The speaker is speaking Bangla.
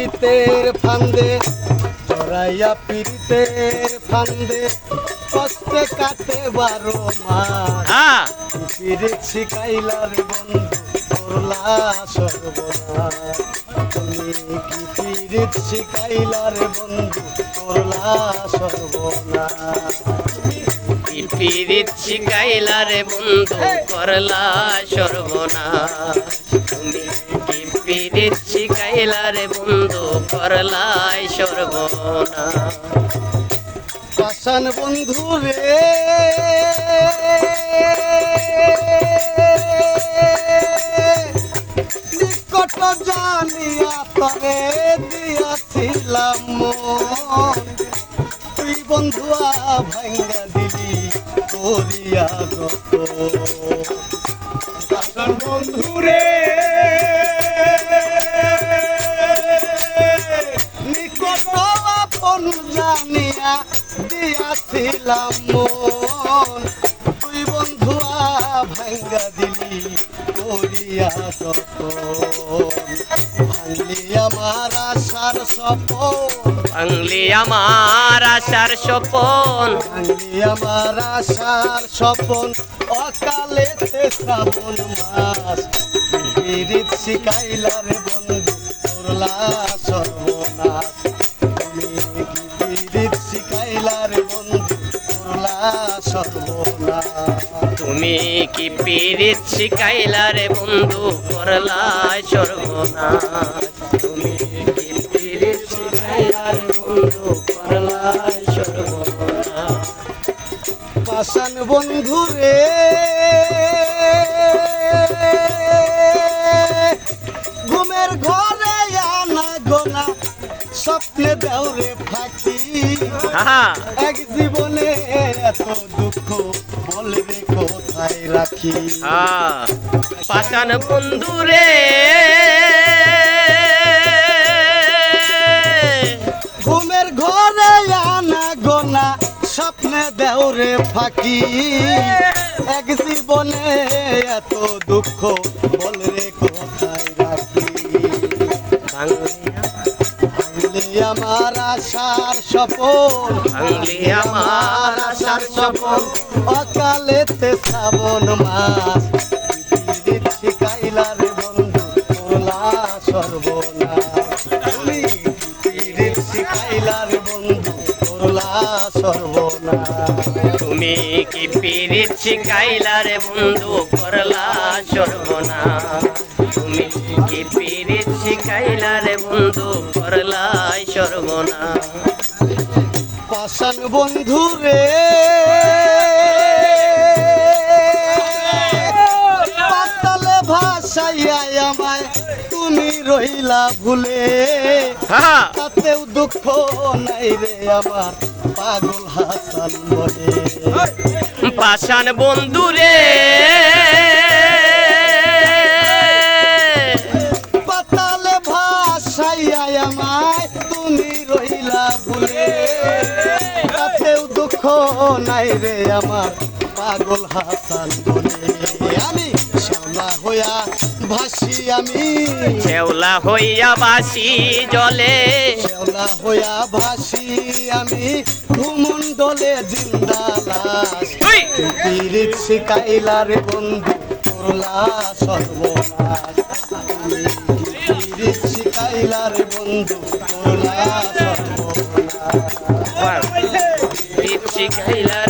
পীড়িতের ফান্দে জড়াইয়া পীড়িতের ফান্দে কষ্টে কাটে বারো মাস। পীড়িত শিখাইলার বন্ধু করলা সর্বনাশ। তুমি কি পীড়িত শিখাইলার বন্ধু করলা সর্বনাশ। শিখাইলা রে বন্ধু করলা সর্বনাশ। তুমি পিরিত শিখাইলা রে বন্ধু করলাই সর্বনাশ পাশান বন্ধু রে। নিকট জানিয়া তরে দিয়াছিলাম তুই বন্ধুয়া ভাঙ্গা দিলি করিয়া গত বন্ধু রে। জানিয়া দিয়াছিলাম মন। তুই বন্ধুয়া ভাঙ্গা দিলি করিয়া ভাঙলি আমার আশার সপন বাংলি আমার আশার স্বপন। ভাঙলি আমার আশার স্বপন। অকালেতে শ্রাবণ মাস। পীড়িত শিখাইলার বন্ধু করলা সর্বনাশ তুমি কি পিরিত শিখাইলা রে বন্ধু? করলাই সর্বনাশ তুমি কি পিরিত শিখাইলা রে বন্ধু? করলাই সর্বনাশ পাশান বন্ধু রে ঘুমের ঘরে আনা গোনা স্বপ্নে দেওরে ফাঁকি। এক জীবনে এত দুঃখ বলে রে কোথায় রাখি? হ্যাঁ। পাশান রে। ঘুমের ঘরে আনা গোনা স্বপ্নে দেওরে ফাঁকি। এক জীবনে এত দুঃখ বলে কোথায় রাখি? আমার আশার সপন আমার আশার স্বপন। অকালেতে শ্রাবণ মাস। পৃথিবীর শিখাইলার বন্ধু করলা সর্বনাশ। তুমি পৃথিবীর শিখাইলার বন্ধু করলা সর্বনাশ। তুমি কি পিরিত শিখাইলা রে বন্ধু করলা সর্বনাশ? তুমি কি পিরিত শিখাইলা রে বন্ধু সর্বনাশ পাশান বন্ধু রে। পাতালে ভাসাইয়া আমায় তুমি রইলা ভুলে। তাতেও দুঃখ নাই রে আমার পাগল হাসান বলে। পাশান বন্ধু রে। নাই রে আমার পাগল হাসান বলে। আমি শ্যামলা হইয়া ভাসি আমি। শেওলা হইয়া বাসি জলে। শ্যাওলা হইয়া ভাসি আমি। ভূমণ্ডলে জিন্দা লাশ। উই! পীড়িত শিকাইলার বন্ধু করলা সর্বনাশ। পীড়িত শিকাইলার বন্ধু করলা সর্বনাশ। শিখাইলা